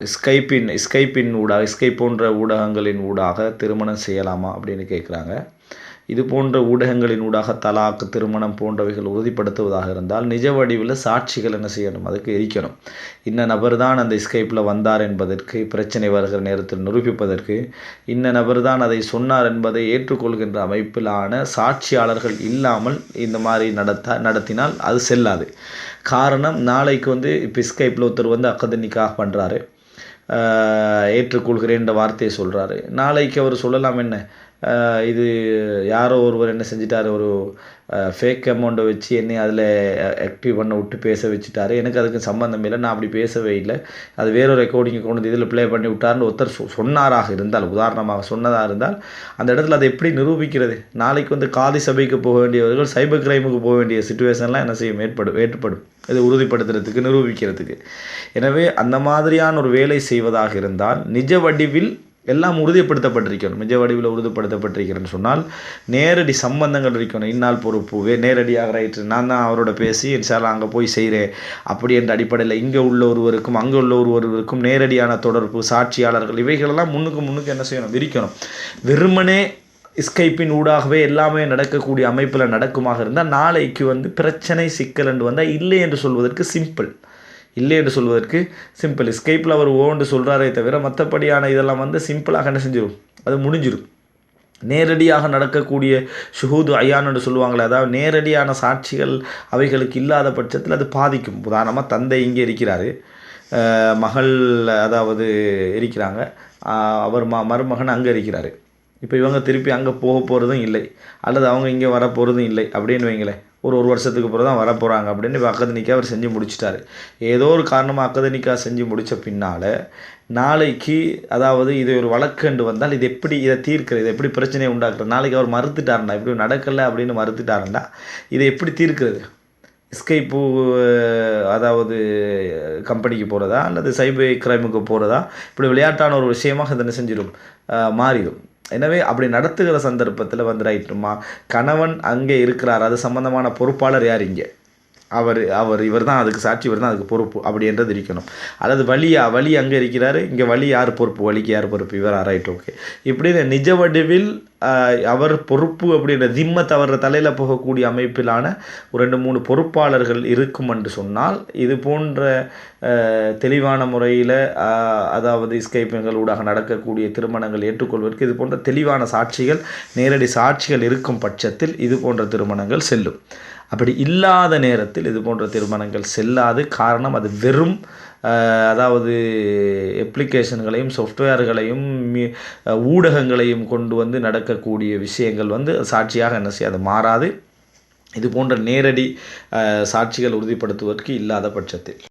ஸ்கைப்பின் ஸ்கைப்பின் ஊடாக ஸ்கைப் போன்ற ஊடகங்களின் ஊடாக திருமணம் செய்யலாமா அப்படின்னு கேட்குறாங்க. இது போன்ற ஊடகங்களின் ஊடாக தலாக்கு திருமணம் போன்றவைகள் உறுதிப்படுத்துவதாக இருந்தால் நிஜ வடிவில் சாட்சிகள் என்ன செய்யணும்? அதுக்கு இருக்கணும் இன்ன நபர் தான் அந்த ஸ்கைப்பில் வந்தார் என்பதற்கு பிரச்சனை வருகிற நேரத்தில் நிரூபிப்பதற்கு இன்ன நபர் தான் அதை சொன்னார் என்பதை ஏற்றுக்கொள்கின்ற அமைப்பிலான சாட்சியாளர்கள் இல்லாமல் இந்த மாதிரி நடத்த நடத்தினால் அது செல்லாது. காரணம் நாளைக்கு வந்து இப்போ ஸ்கைப்பில் ஒருத்தர் வந்து அக்கதனிக்காக பண்ணுறாரு ஏற்றுக்கொள்கிறேன் என்ற வார்த்தையை சொல்கிறாரு நாளைக்கு அவர் சொல்லலாம் என்ன? இது யாரோ ஒருவர் என்ன செஞ்சிட்டார் ஒரு ஃபேக் அமௌண்ட்டை வச்சு என்னை அதில் ஆக்டிவ் பண்ண விட்டு பேச வச்சுட்டாரு. எனக்கு அதுக்கு சம்மந்தம் இல்லை நான் அப்படி பேசவே இல்லை. அது வேற ஒரு ரெக்கார்டிங்கை கொண்டு வந்து இதில் ப்ளே பண்ணி விட்டார்னு ஒருத்தர் சொ சொன்னாராக இருந்தால் உதாரணமாக சொன்னதாக இருந்தால் அந்த இடத்துல அதை எப்படி நிரூபிக்கிறது? நாளைக்கு வந்து காதி சபைக்கு போக வேண்டியவர்கள் சைபர் கிரைமுக்கு போக வேண்டிய சுச்சுவேஷன்லாம் என்ன செய்யும்? ஏற்படும் ஏற்படும் இதை உறுதிப்படுத்துறதுக்கு நிரூபிக்கிறதுக்கு. எனவே அந்த மாதிரியான ஒரு வேலை செய்வதாக இருந்தால் நிஜ வடிவில் எல்லாம் உறுதிப்படுத்தப்பட்டிருக்கணும். நிஜ வடிவில் உறுதிப்படுத்தப்பட்டிருக்கிறேன்னு சொன்னால் நேரடி சம்பந்தங்கள் இருக்கணும். இன்னால் பொறுப்பு நேரடியாக ரைட்டு நான் தான் அவரோட பேசி சார் அங்கே போய் செய்கிறேன் அப்படி என்ற அடிப்படையில் இங்கே உள்ள ஒருவருக்கும் அங்கே உள்ள ஒருவருக்கும் நேரடியான தொடர்பு சாட்சியாளர்கள் இவைகளெல்லாம் முன்னுக்கு முன்னுக்கு என்ன செய்யணும்? விரிக்கணும். வெறுமனே ஸ்கைப்பின் ஊடாகவே எல்லாமே நடக்கக்கூடிய அமைப்பில் நடக்குமாக இருந்தால் நாளைக்கு வந்து பிரச்சனை சிக்கல் என்று வந்தால் இல்லை என்று சொல்வதற்கு சிம்பிள் இல்லை என்று சொல்வதற்கு சிம்பிள் ஸ்கைப்பில் அவர் ஓன்று சொல்கிறாரே தவிர மற்றபடியான இதெல்லாம் வந்து சிம்பிளாக என்ன செஞ்சிடும் அது முடிஞ்சிடும் நேரடியாக நடக்கக்கூடிய ஷுஹூது ஐயான் என்று சொல்லுவாங்களே அதாவது நேரடியான சாட்சிகள் அவைகளுக்கு இல்லாத பட்சத்தில் அது பாதிக்கும். உதாரணமாக தந்தை இங்கே இருக்கிறார். மகள் அதாவது இருக்கிறாங்க. அவர் ம மருமகன் அங்கே இருக்கிறார். இப்போ இவங்க திருப்பி அங்கே போக போகிறதும் இல்லை. அல்லது அவங்க இங்கே வர போகிறதும் இல்லை. அப்படின்னு வைங்களேன். ஒரு ஒரு வருஷத்துக்கு பிறகு தான் வரப்போகிறாங்க அப்படின்னு இப்போ அக்கதனிக்கா அவர் செஞ்சு முடிச்சிட்டாரு. ஏதோ ஒரு காரணமாக அக்கதனிக்கா செஞ்சு முடித்த பின்னால் நாளைக்கு அதாவது இது ஒரு வழக்குண்டு வந்தால் இது எப்படி இதை தீர்க்கிறது இதை எப்படி பிரச்சனையை உண்டாக்குறது நாளைக்கு அவர் மறுத்துட்டாருண்டா இப்படி நடக்கலை அப்படின்னு மறுத்துட்டாருண்டா இதை எப்படி தீர்க்கிறது? ஸ்கைப்பு அதாவது கம்பெனிக்கு போகிறதா அல்லது சைபர் கிரைமுக்கு போகிறதா இப்படி விளையாட்டான ஒரு விஷயமாக இதனை செஞ்சிடும் மாறிடும். எனவே அப்படி நடத்துகிற சந்தர்ப்பத்தில் வந்து ரைட்டுமா கணவன் அங்கே இருக்கிறார். அது சம்மந்தமான பொறுப்பாளர் யார் இங்கே? அவர் அவர் இவர் தான் அதுக்கு சாட்சி இவர் தான் அதுக்கு பொறுப்பு அப்படின்றது இருக்கணும். அல்லது வழியா வழி அங்கே இருக்கிறாரு. இங்கே வழி யார் பொறுப்பு? வழிக்கு யார் பொறுப்பு? இவர் ரைட் ஓகே இப்படி நிஜ வடிவில் அவர் பொறுப்பு அப்படின்ற திம்ம தவற தலையில் போகக்கூடிய அமைப்பிலான ஒரு ரெண்டு மூணு பொறுப்பாளர்கள் இருக்கும் என்று சொன்னால் இது போன்ற தெளிவான முறையில் அதாவது ஸ்கைப்புகள் ஊடாக நடக்கக்கூடிய திருமணங்கள் ஏற்றுக்கொள்வதற்கு இது போன்ற தெளிவான சாட்சிகள் நேரடி சாட்சிகள் இருக்கும் பட்சத்தில் இது போன்ற திருமணங்கள் செல்லும். அப்படி இல்லாத நேரத்தில் இது போன்ற திருமணங்கள் செல்லாது. காரணம் அது வெறும் அதாவது அப்ளிகேஷன்களையும் சாஃப்ட்வேர்களையும் ஊடகங்களையும் கொண்டு வந்து நடக்கக்கூடிய விஷயங்கள் வந்து சாட்சியாக என்ன செய்ய அது மாறாது. இது போன்ற நேரடி சாட்சிகள் உறுதிப்படுத்துவதற்கு இல்லாத பட்சத்தில்.